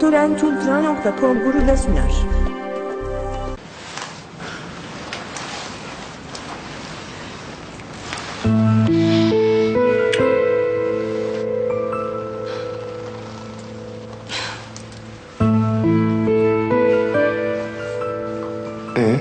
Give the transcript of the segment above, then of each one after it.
Törencultra.com gururla sunar. Ee,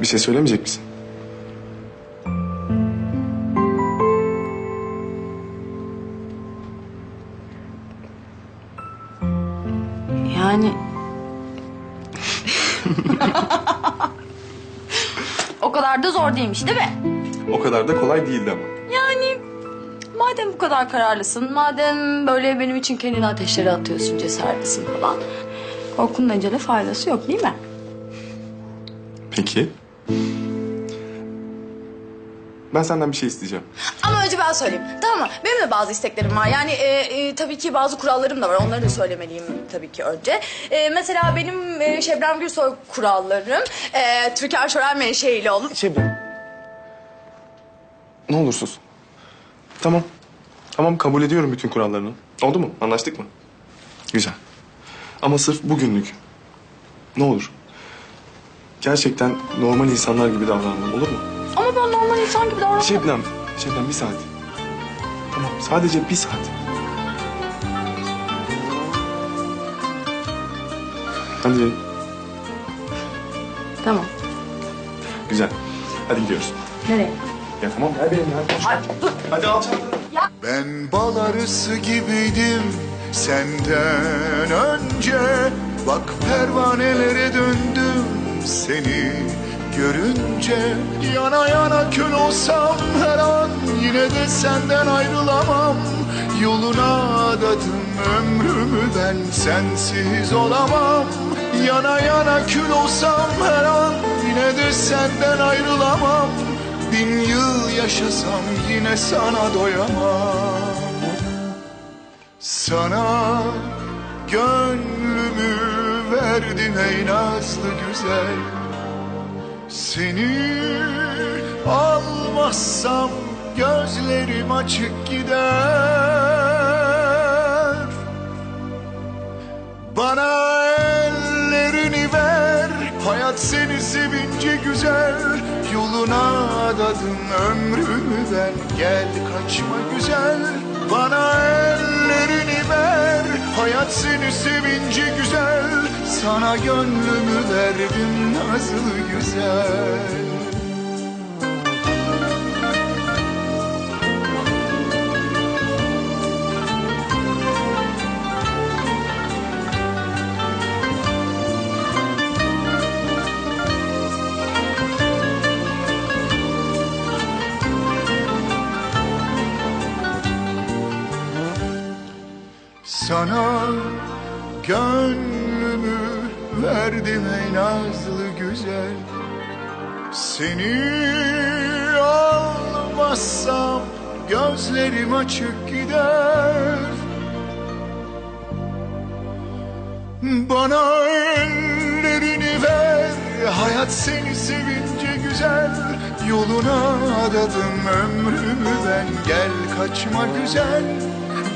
bir şey söylemeyecek misin? o kadar da zor değilmiş değil mi? O kadar da kolay değildi ama. Yani madem bu kadar kararlısın, madem böyle benim için kendini ateşlere atıyorsun, cesaretlisin falan. Korkunun acele faydası yok değil mi? Peki. Ben senden bir şey isteyeceğim. Ama önce ben söyleyeyim. Tamam mı? Benim de bazı isteklerim var. Yani e, e, tabii ki bazı kurallarım da var. Onları da söylemeliyim tabii ki önce. E, mesela benim e, Şebnem Gürsoy kurallarım... E, Türkan Şoray menşeili olur. Şebnem. Ne olur sus. Tamam. Tamam kabul ediyorum bütün kurallarını. Oldu mu? Anlaştık mı? Güzel. Ama sırf bugünlük. Ne olur. Gerçekten normal insanlar gibi davranalım olur mu? Normal insan gibi davranıyorum. Şebnem. Şebnem bir saat. Tamam sadece bir saat. Hadi. Tamam. Güzel. Hadi gidiyoruz. Nereye? Ya tamam ver benim ya. Ay, dur. Hadi al çantanı. Ben bal arısı gibiydim senden önce Bak pervanelere döndüm seni görünce Yana yana kül olsam her an yine de senden ayrılamam. Yoluna adadım ömrümü ben sensiz olamam. Yana yana kül olsam her an yine de senden ayrılamam. Bin yıl yaşasam yine sana doyamam. Sana gönlümü verdim ey nazlı güzel Seni almazsam gözlerim açık gider. Bana ellerini ver Hayat seni sevince güzel. Yoluna adadım ömrümü ben Gel kaçma güzel. Bana ellerini ver Hayat seni sevince güzel Sana gönlümü verdim nazlı güzel. Sana gönlümü verdim ey nazlı güzel Seni almazsam gözlerim açık gider. Bana ellerini ver Hayat seni sevince güzel. Yoluna adadım ömrümü ben Gel kaçma güzel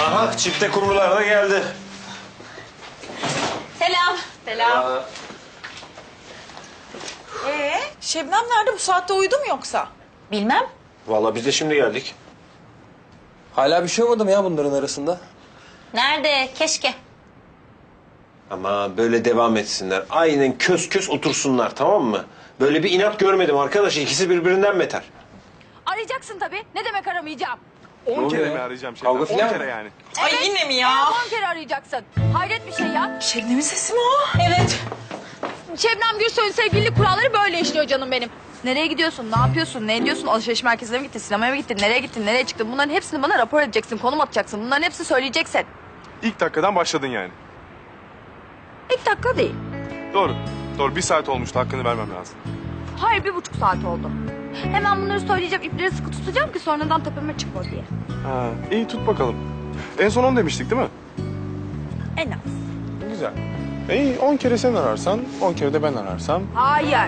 Aha çifte kumrular da geldi. Selam. Selam. Ee, Şebnem nerede bu saatte uyudu mu yoksa? Bilmem. Vallahi biz de şimdi geldik. Hala bir şey olmadı mı ya bunların arasında? Nerede? Keşke. Ama böyle devam etsinler. Aynen kös kös otursunlar tamam mı? Böyle bir inat görmedim arkadaş. İkisi birbirinden beter. Arayacaksın tabii. Ne demek aramayacağım? On kere mi arayacağım Şebnem? Kavga On filan kere mı? yani. Ay yine mi ya? On kere arayacaksın. Hayret bir şey ya. Şebnem'in sesi mi o? Evet. Şebnem Gürsoy'un sevgili kuralları böyle işliyor canım benim. Nereye gidiyorsun? Ne yapıyorsun? Ne ediyorsun? Alışveriş merkezine mi gittin? Sinemaya mı gittin? Nereye gittin? Nereye çıktın? Bunların hepsini bana rapor edeceksin. Konum atacaksın. Bunların hepsini söyleyeceksin. İlk dakikadan başladın yani. İlk dakika değil. Doğru. Doğru bir saat olmuştu hakkını vermem lazım. Hayır bir buçuk saat oldu. Hemen bunları söyleyeceğim. ipleri sıkı tutacağım ki sonradan tepeme çıkma diye. Ha, iyi tut bakalım. En son 10 demiştik değil mi? En az. Güzel. İyi 10 kere sen ararsan 10 kere de ben ararsam. Hayır.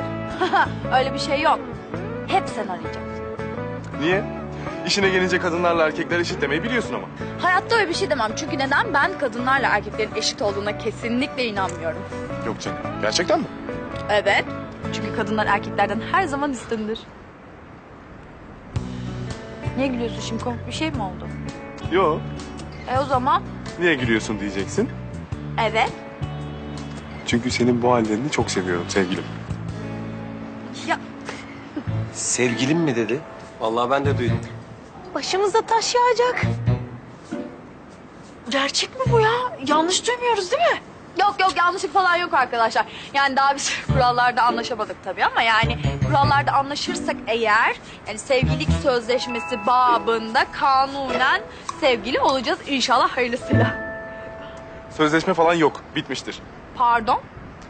Öyle bir şey yok. Hep sen arayacaksın. Niye? İşine gelince kadınlarla erkekler eşit demeyi biliyorsun ama. Hayatta öyle bir şey demem. Çünkü neden? Ben kadınlarla erkeklerin eşit olduğuna kesinlikle inanmıyorum. Yok canım. Gerçekten mi? Evet. Çünkü kadınlar erkeklerden her zaman üstündür. Niye gülüyorsun şimdi? Komik bir şey mi oldu? Yok. E o zaman Niye gülüyorsun diyeceksin. evet. Çünkü senin bu hallerini çok seviyorum sevgilim. Ya Sevgilim mi dedi? Vallahi ben de duydum. Başımıza taş yağacak. Gerçek mi bu ya? Yanlış duymuyoruz değil mi? Yok yok yanlışlık falan yok arkadaşlar. Yani daha biz kurallarda anlaşamadık tabii ama yani kurallarda anlaşırsak eğer yani sevgililik sözleşmesi babında kanunen sevgili olacağız inşallah hayırlısıyla. Sözleşme falan yok. Bitmiştir. Pardon?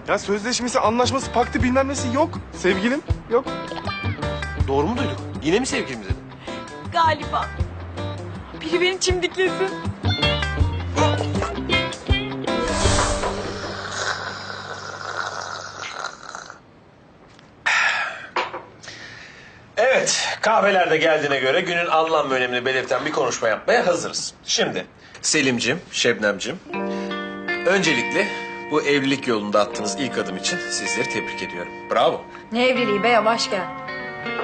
Ya sözleşmesi, anlaşması, paktı bilmem nesi yok. Sevgilim yok. Doğru mu duyduk? Yine mi sevgilimiz dedi? Galiba. Biri beni çimdiklesin. Evet, kahveler de geldiğine göre günün anlam ve önemini belirten bir konuşma yapmaya hazırız. Şimdi Selim'cim, Şebnem'cim, öncelikle bu evlilik yolunda attığınız ilk adım için sizleri tebrik ediyorum. Bravo. Ne evliliği be yavaş gel.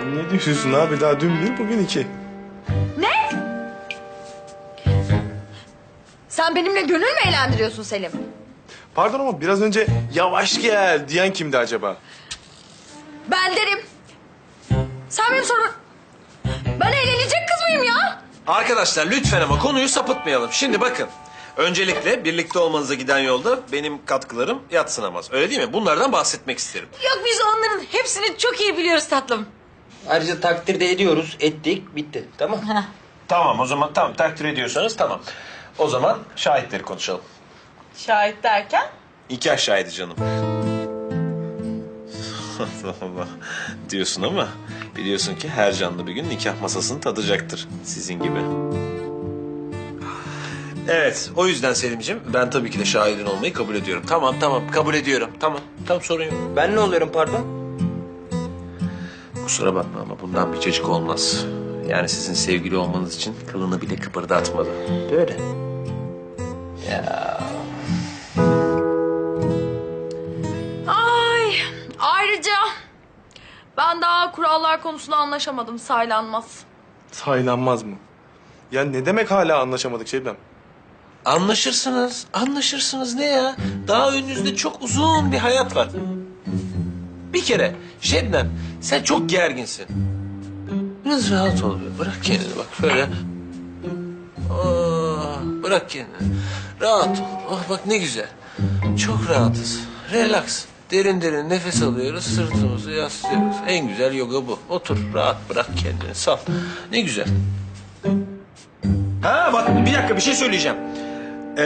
Ne diyorsun abi? Daha dün bir, bugün iki. Sen benimle gönül mü eğlendiriyorsun Selim? Pardon ama biraz önce yavaş gel diyen kimdi acaba? Ben derim. Sen benim sorun... Arkadaşlar lütfen ama konuyu sapıtmayalım. Şimdi bakın. Öncelikle birlikte olmanıza giden yolda benim katkılarım yatsınamaz. Öyle değil mi? Bunlardan bahsetmek isterim. Yok biz onların hepsini çok iyi biliyoruz tatlım. Ayrıca takdir de ediyoruz. Ettik. Bitti. Tamam. Tamam o zaman tamam takdir ediyorsanız tamam. O zaman şahitleri konuşalım. Şahit derken? Nikah şahidi canım. Allah Allah diyorsun ama biliyorsun ki her canlı bir gün nikah masasını tadacaktır sizin gibi. Evet o yüzden Selim'ciğim ben tabii ki de şahidin olmayı kabul ediyorum. Tamam tamam kabul ediyorum tamam tamam sorun yok. Ben ne oluyorum pardon? Kusura bakma ama bundan bir çocuk olmaz. Yani sizin sevgili olmanız için kılını bile kıpırdatmadı. Böyle. Ya ben daha kurallar konusunda anlaşamadım saylanmaz. Saylanmaz mı? Ya ne demek hala anlaşamadık Şebnem? Anlaşırsınız, anlaşırsınız ne ya? Daha önünüzde çok uzun bir hayat var. Bir kere Şebnem sen çok gerginsin. Biraz rahat ol. be, Bırak kendini bak şöyle. Oh, bırak kendini. Rahat ol. Oh bak ne güzel. Çok rahatız. Relax. Derin derin nefes alıyoruz. Sırtımızı yaslıyoruz. En güzel yoga bu. Otur rahat bırak kendini. Sal. Ne güzel. Ha bak bir dakika bir şey söyleyeceğim. Ee,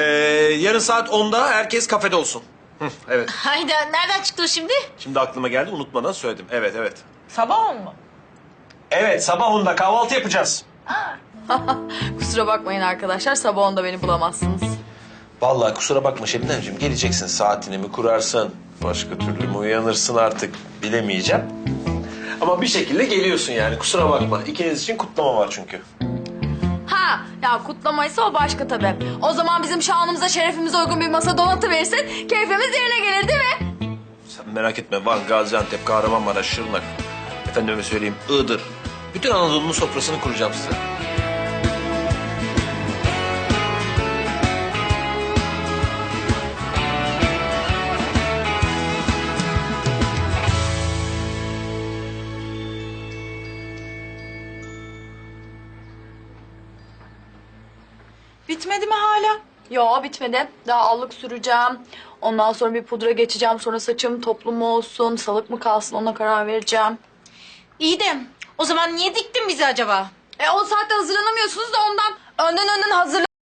yarın saat 10'da herkes kafede olsun. Hı, evet. Hayda nereden çıktı o şimdi? Şimdi aklıma geldi unutmadan söyledim. Evet evet. Sabah on mu? Evet sabah 10'da kahvaltı yapacağız. Kusura bakmayın arkadaşlar sabah onda beni bulamazsınız. Vallahi kusura bakma Şebnemciğim geleceksin saatini mi kurarsın? Başka türlü mü uyanırsın artık bilemeyeceğim. Ama bir şekilde geliyorsun yani kusura bakma. İkiniz için kutlama var çünkü. Ha ya kutlamaysa o başka tabii. O zaman bizim şanımıza şerefimize uygun bir masa donatıverirsin. Keyfimiz yerine gelir değil mi? Sen merak etme Van, Gaziantep, Kahramanmaraş, Şırnak. Efendime söyleyeyim Iğdır. Bütün Anadolu'nun sofrasını kuracağım size. Bitmedi mi hala? Yo bitmedi. Daha allık süreceğim. Ondan sonra bir pudra geçeceğim. Sonra saçım toplu mu olsun, salık mı kalsın ona karar vereceğim. İyi de o zaman niye diktin bizi acaba? E o saatte hazırlanamıyorsunuz da ondan önden önden hazırlan.